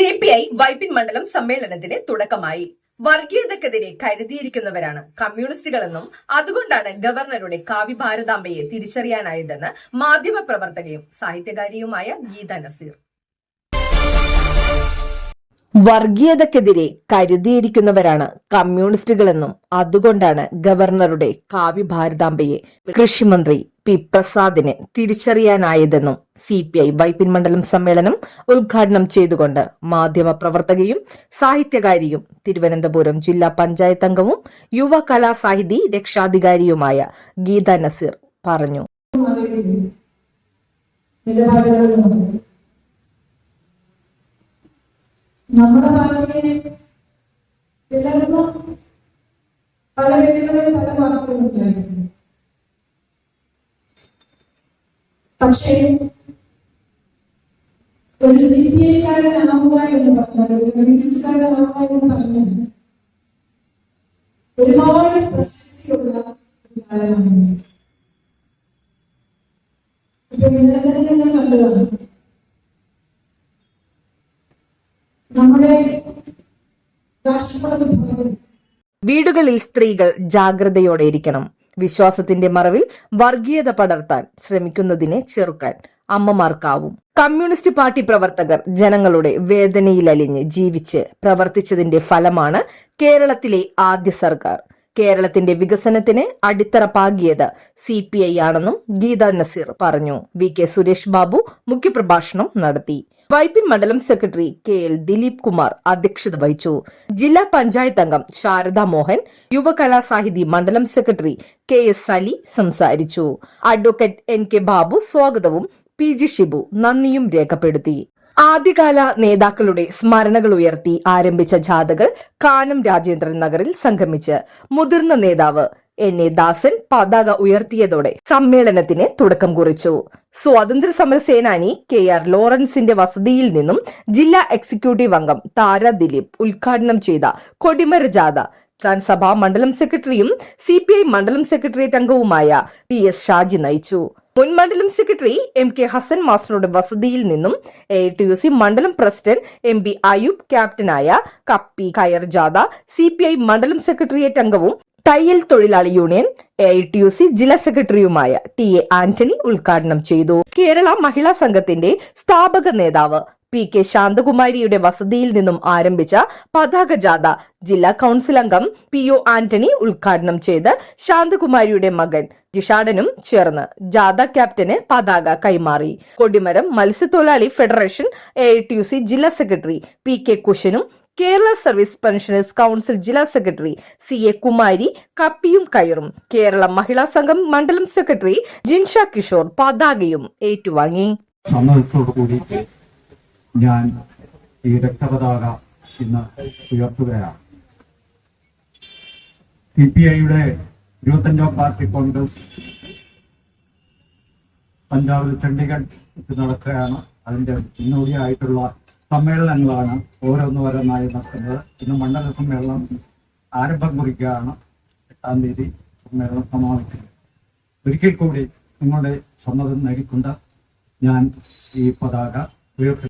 C P I Vypin മണ്ഡലം സമ്മേളനത്തിന് തുടക്കമായി. വർഗീയതക്കെതിരെ കരുതിയിരിക്കുന്നവരാണ് കമ്മ്യൂണിസ്റ്റുകളെന്നും അതുകൊണ്ടാണ് ഗവർണറുടെ കാവ്യ ഭാരതാംബയെ തിരിച്ചറിയാനായതെന്ന് മാധ്യമപ്രവർത്തകയും സാഹിത്യകാരിയുമായ ഗീത നസീർ. വർഗീയതക്കെതിരെ കരുതിയിരിക്കുന്നവരാണ് കമ്മ്യൂണിസ്റ്റുകളെന്നും അതുകൊണ്ടാണ് ഗവർണറുടെ കാവ്യ ഭാരതാംബയെ കൃഷിമന്ത്രി പി പ്രസാദിനെ തിരിച്ചറിയാനായതെന്നും സി പി ഐ വൈപ്പിൻ മണ്ഡലം സമ്മേളനം ഉദ്ഘാടനം ചെയ്തുകൊണ്ട് മാധ്യമ പ്രവർത്തകയും സാഹിത്യകാരിയും തിരുവനന്തപുരം ജില്ലാ പഞ്ചായത്ത് അംഗവും യുവ കലാസാഹിതി രക്ഷാധികാരിയുമായ ഗീത നസീർ പറഞ്ഞു. നമ്മുടെ പിളർന്ന പല വ്യക്തികളിൽ പല വാക്കുകളും പക്ഷേ ഒരു സി പി ഐക്കാരനാവുക എന്ന് പറഞ്ഞാൽ ഒരു കമ്മ്യൂണിസ്റ്റുകാരനാവുക എന്ന് പറഞ്ഞാൽ ഒരുപാട് പ്രസക്തിയുള്ള കാലമാണ് ഇപ്പൊ ഇന്നലെ തന്നെ നിങ്ങൾ കണ്ടതാണ്. നമ്മുടെ രാഷ്ട്രപതി ഭവൻ വീടുകളിൽ സ്ത്രീകൾ ജാഗ്രതയോടെ ഇരിക്കണം. വിശ്വാസത്തിന്റെ മറവിൽ വർഗീയത പടർത്താൻ ശ്രമിക്കുന്നതിനെ ചെറുക്കാൻ അമ്മമാർക്കാവും. കമ്മ്യൂണിസ്റ്റ് പാർട്ടി പ്രവർത്തകർ ജനങ്ങളുടെ വേദനയിലലിഞ്ഞ് ജീവിച്ച് പ്രവർത്തിച്ചതിന്റെ ഫലമാണ് കേരളത്തിലെ ആദ്യ സർക്കാർ. കേരളത്തിന്റെ വികസനത്തിന് അടിത്തറ പാകിയത് സി പി ഐ ആണെന്നും ഗീത നസീർ പറഞ്ഞു. വി കെ സുരേഷ് ബാബു മുഖ്യപ്രഭാഷണം നടത്തി. വൈപ്പിൻ മണ്ഡലം secretary K L Dileep Kumar അധ്യക്ഷത വഹിച്ചു. ജില്ലാ പഞ്ചായത്ത് അംഗം ശാരദാ മോഹൻ യുവകലാസാഹിതി മണ്ഡലം സെക്രട്ടറി കെ എസ് അലി സംസാരിച്ചു. അഡ്വക്കേറ്റ് എൻ കെ ബാബു സ്വാഗതവും പി ജി ഷിബു നന്ദിയും രേഖപ്പെടുത്തി. ആദ്യകാല നേതാക്കളുടെ സ്മരണകൾ ഉയർത്തി ആരംഭിച്ച ജാഥകൾ കാനം രാജേന്ദ്രൻ നഗറിൽ സംഗമിച്ച്. മുതിർന്ന നേതാവ് എൻ എ ദാസൻ പതാക ഉയർത്തിയതോടെ സമ്മേളനത്തിന് തുടക്കം കുറിച്ചു. സ്വാതന്ത്ര്യ സമര സേനാനി കെ ആർ ലോറൻസിന്റെ വസതിയിൽ നിന്നും ജില്ലാ എക്സിക്യൂട്ടീവ് അംഗം താര ദിലീപ് ഉദ്ഘാടനം ചെയ്ത കൊടിമര ജാഥ സഭാ മണ്ഡലം സെക്രട്ടറിയും സി പി ഐ മണ്ഡലം സെക്രട്ടേറിയറ്റ് അംഗവുമായ പി എസ് ഷാജി നയിച്ചു. മുൻ മണ്ഡലം സെക്രട്ടറി എം കെ ഹസൻ മാസ്റ്ററുടെ വസതിയിൽ നിന്നും എ ടി യു സി മണ്ഡലം പ്രസിഡന്റ് എം ബി അയൂബ് ക്യാപ്റ്റനായ കപ്പി കയർ ജാഥ സി പി ഐ മണ്ഡലം സെക്രട്ടേറിയറ്റ് അംഗവും തയ്യൽ തൊഴിലാളി union A I T U C ജില്ലാ സെക്രട്ടറിയുമായ ടി എ ആന്റണി ഉദ്ഘാടനം ചെയ്തു. കേരള മഹിളാ സംഘത്തിന്റെ സ്ഥാപക നേതാവ് പി കെ ശാന്തകുമാരിയുടെ വസതിയിൽ നിന്നും ആരംഭിച്ച പതാക ജാഥ ജില്ലാ കൗൺസിൽ അംഗം പി ഒ ആന്റണി ഉദ്ഘാടനം ചെയ്ത് ശാന്തകുമാരിയുടെ മകൻ ജിഷാടനും ചേർന്ന് ജാഥ ക്യാപ്റ്റന് പതാക കൈമാറി. കൊടിമരം മത്സ്യത്തൊഴിലാളി ഫെഡറേഷൻ എ ജില്ലാ സെക്രട്ടറി പി കെ കുശനും കേരള സർവീസ് പെൻഷനേഴ്സ് കൗൺസിൽ ജില്ലാ സെക്രട്ടറി സി എ കുമാരി കപ്പിയും കയറും. കേരള മഹിളാ സംഘം മണ്ഡലം സെക്രട്ടറി ജിൻഷ കിഷോർ പതാകയും ഏറ്റുവാങ്ങി. ഞാൻ ഈ രക്തപതാക ഇന്ന് ഉയർത്തുകയാണ്. സി പി ഐയുടെ ഇരുപത്തഞ്ചാം പാർട്ടി കോൺഗ്രസ് പഞ്ചാബിൽ ചണ്ഡീഗഡ് നടക്കുകയാണ്. അതിന്റെ മുന്നോടിയായിട്ടുള്ള സമ്മേളനങ്ങളാണ് ഓരോന്നോരോന്നായി നടക്കുന്നത്. ഇന്ന് മണ്ഡല സമ്മേളനം ആരംഭം കുറിക്കുകയാണ്. എട്ടാം തീയതി സമ്മേളനം സമാപിക്കുന്നത് ഒരിക്കൽ കൂടി നിങ്ങളുടെ സമ്മതം നേടിക്കൊണ്ട് ഞാൻ ഈ പതാക ഉയർത്തി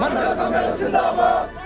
മണ്ഡല സമ്മേളനം സിന്ദാബാദ്.